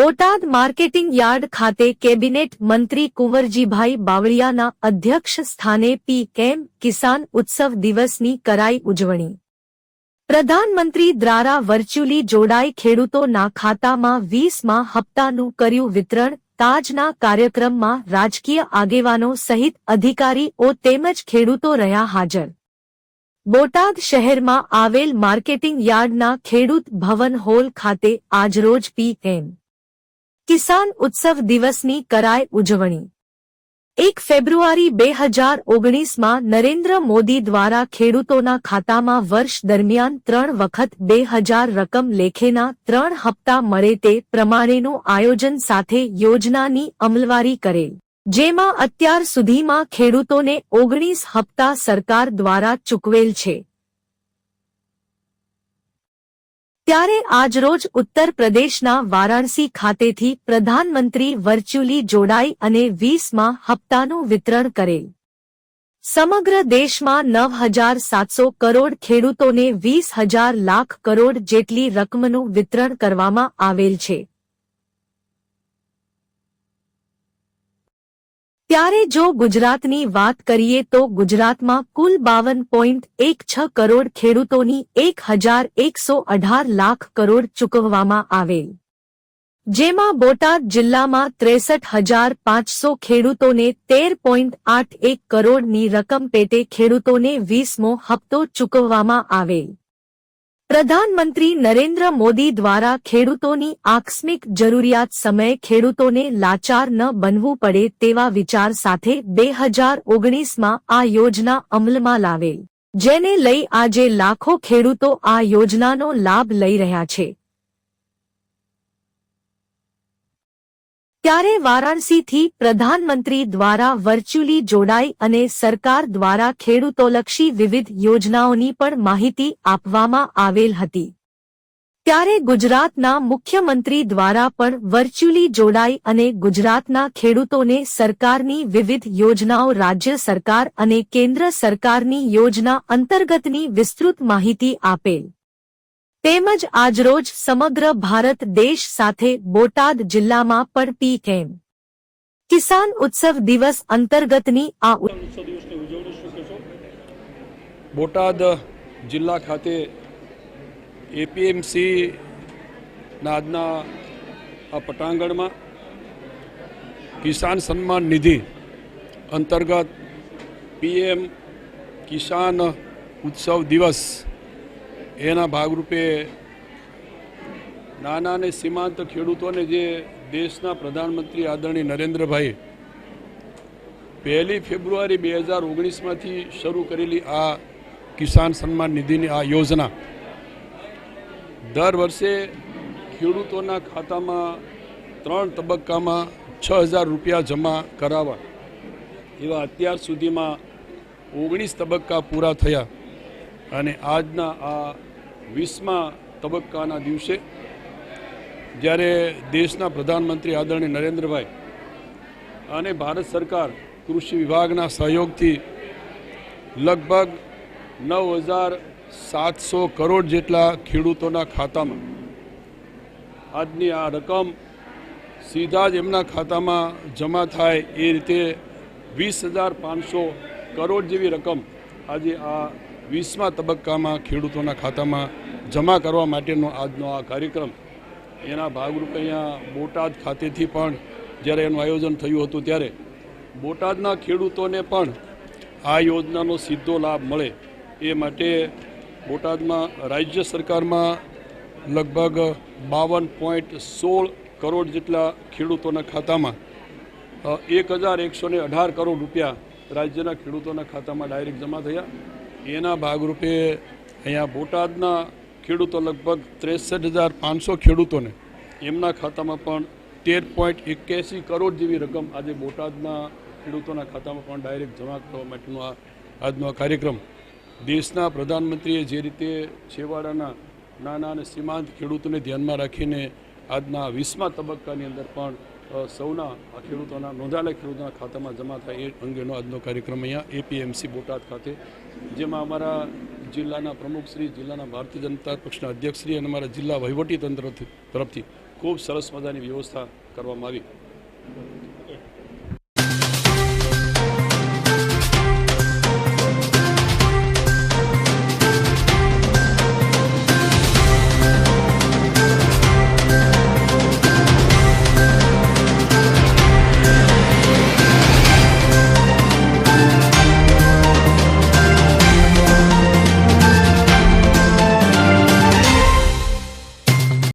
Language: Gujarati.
બોટાદ માર્કેટિંગ યાર્ડ ખાતે કેબિનેટ મંત્રી કુંવરજીભાઈ બાવળિયાના અધ્યક્ષ સ્થાને પીએમ કિસાન ઉત્સવ દિવસની કરાઈ ઉજવણી. પ્રધાનમંત્રી દ્વારા વર્ચ્યુઅલી જોડાઈ ખેડૂતોના ખાતામાં વીસમાં હપ્તાનું કર્યું વિતરણ, તાજના કાર્યક્રમમાં રાજકીય આગેવાનો સહિત અધિકારીઓ તેમજ ખેડૂતો રહ્યા હાજર. બોટાદ શહેરમાં આવેલ માર્કેટિંગ યાર્ડના ખેડૂત ભવન હોલ ખાતે આજરોજ પીએમ કિસાન ઉત્સવ દિવસની કરાય ઉજવણી. એક ફેબ્રુઆરી બે હજાર ઓગણીસમાં નરેન્દ્ર મોદી દ્વારા ખેડૂતોના ખાતામાં વર્ષ દરમિયાન ત્રણ વખત બે હજાર રકમ લેખેના ત્રણ હપ્તા મળે તે પ્રમાણેનું આયોજન સાથે યોજનાની અમલવારી કરેલ. જેમાં અત્યાર સુધીમાં ખેડૂતોને ઓગણીસ હપ્તા સરકાર દ્વારા ચૂકવેલ છે. ત્યારે આજરોજ ઉત્તર પ્રદેશના વારાણસી ખાતેથી પ્રધાનમંત્રી વર્ચ્યુઅલી જોડાઈ અને વીસમાં હપ્તાનું વિતરણ કરેલ. સમગ્ર દેશમાં નવ હજાર સાતસો કરોડ ખેડૂતોને વીસ હજાર લાખ કરોડ જેટલી રકમનું વિતરણ કરવામાં આવેલ છે. ત્યારે જો ગુજરાતની વાત કરીએ તો ગુજરાતમાં કુલ બાવન પોઈન્ટ એક છ કરોડ ખેડૂતોની એક હજાર એકસો અઢાર લાખ કરોડ ચૂકવવામાં આવેલ. જેમાં બોટાદ જિલ્લામાં ત્રેસઠ હજાર પાંચસો ખેડૂતોને તેર પોઈન્ટ આઠ એક કરોડની રકમ પેટે ખેડૂતોને વીસમો હપ્તો ચૂકવવામાં આવેલ. પ્રધાનમંત્રી નરેન્દ્ર મોદી દ્વારા ખેડૂતોની આકસ્મિક જરૂરિયાત સમયે ખેડૂતોને લાચાર ન બનવું પડે તેવા વિચાર સાથે બે હજાર ઓગણીસમાં આ યોજના અમલમાં લાવેલ. જેને લઈ આજે લાખો ખેડૂતો આ યોજનાનો લાભ લઈ રહ્યા છે. ત્યારે વારાણસીથી પ્રધાનમંત્રી દ્વારા વર્ચ્યુઅલી જોડાઈ અને સરકાર દ્વારા ખેડૂતોલક્ષી વિવિધ યોજનાઓની પણ માહિતી આપવામાં આવેલ હતી. ત્યારે ગુજરાતના મુખ્યમંત્રી દ્વારા પણ વર્ચ્યુઅલી જોડાઈ અને ગુજરાતના ખેડૂતોને સરકારની વિવિધ યોજનાઓ રાજ્ય સરકાર અને કેન્દ્ર સરકારની યોજના અંતર્ગતની વિસ્તૃત માહિતી આપેલ. તેમજ આજરોજ સમગ્ર ભારત દેશ સાથે બોટાદ જિલ્લામાં પણ પીએમ કિસાન ઉત્સવ દિવસ અંતર્ગતની આ ઉ- ઉત્સવ દિવસની ઉજવણી શું કહેશો બોટાદ જિલ્લા ખાતે એપીએમસી ના આજના આ પટાંગણમાં કિસાન સન્માન નિધિ અંતર્ગત પીએમ કિસાન ઉત્સવ દિવસ એના ભાગરૂપે નાના અને સીમાંત ખેડૂતોને જે દેશના પ્રધાનમંત્રી આદરણીય નરેન્દ્રભાઈ પહેલી ફેબ્રુઆરી બે હજાર ઓગણીસમાંથી શરૂ કરેલી આ કિસાન સન્માન નિધિની આ યોજના દર વર્ષે ખેડૂતોના ખાતામાં ત્રણ તબક્કામાં છ હજાર રૂપિયા જમા કરાવવા એવા અત્યાર સુધીમાં ઓગણીસ તબક્કા પૂરા થયા અને આજના આ વીસમા તબક્કાના દિવસે જ્યારે દેશના પ્રધાનમંત્રી આદરણીય નરેન્દ્રભાઈ અને ભારત સરકાર કૃષિ વિભાગના સહયોગથી લગભગ નવ હજાર સાતસો કરોડ જેટલા ખેડૂતોના ખાતામાં આજની આ રકમ સીધા જ એમના ખાતામાં જમા થાય એ રીતે વીસ હજાર પાંચસો કરોડ જેવી રકમ આજે આ વીસમા તબક્કામાં ખેડૂતોના ખાતામાં જમા કરવા માટેનો આજનો આ કાર્યક્રમ. એના ભાગરૂપે અહીંયા બોટાદ ખાતેથી પણ જ્યારે એનું આયોજન થયું હતું ત્યારે બોટાદના ખેડૂતોને પણ આ યોજનાનો સીધો લાભ મળે એ માટે બોટાદમાં રાજ્ય સરકારમાં લગભગ બાવન પોઈન્ટ સોળ કરોડ જેટલા ખેડૂતોના ખાતામાં એક હજાર એકસો અઢાર કરોડ રૂપિયા રાજ્યના ખેડૂતોના ખાતામાં ડાયરેક્ટ જમા થયા. એના ભાગરૂપે અહીંયા બોટાદના ખેડૂતો લગભગ ત્રેસઠ હજાર પાંચસો ખેડૂતોને એમના ખાતામાં પણ તેર પોઈન્ટ એક્યાસી કરોડ જેવી રકમ આજે બોટાદના ખેડૂતોના ખાતામાં પણ ડાયરેક્ટ જમા કરવા માટેનો આ આજનો આ કાર્યક્રમ. દેશના પ્રધાનમંત્રીએ જે રીતે છેવાડાના નાના અને સીમાંત ખેડૂતોને ધ્યાનમાં રાખીને આજના વીસમા તબક્કાની અંદર પણ સૌના આ ખેડૂતોના નોંધાયેલા ખેડૂતોના ખાતામાં જમા થાય એ અંગેનો આજનો કાર્યક્રમ અહીંયા એપીએમસી બોટાદ ખાતે, જેમાં અમારા જિલ્લાના પ્રમુખશ્રી જિલ્લાના ભારતીય જનતા પક્ષના અધ્યક્ષશ્રી અને અમારા જિલ્લા વહીવટી તંત્ર તરફથી ખૂબ સરસ મજાની વ્યવસ્થા કરવામાં આવી.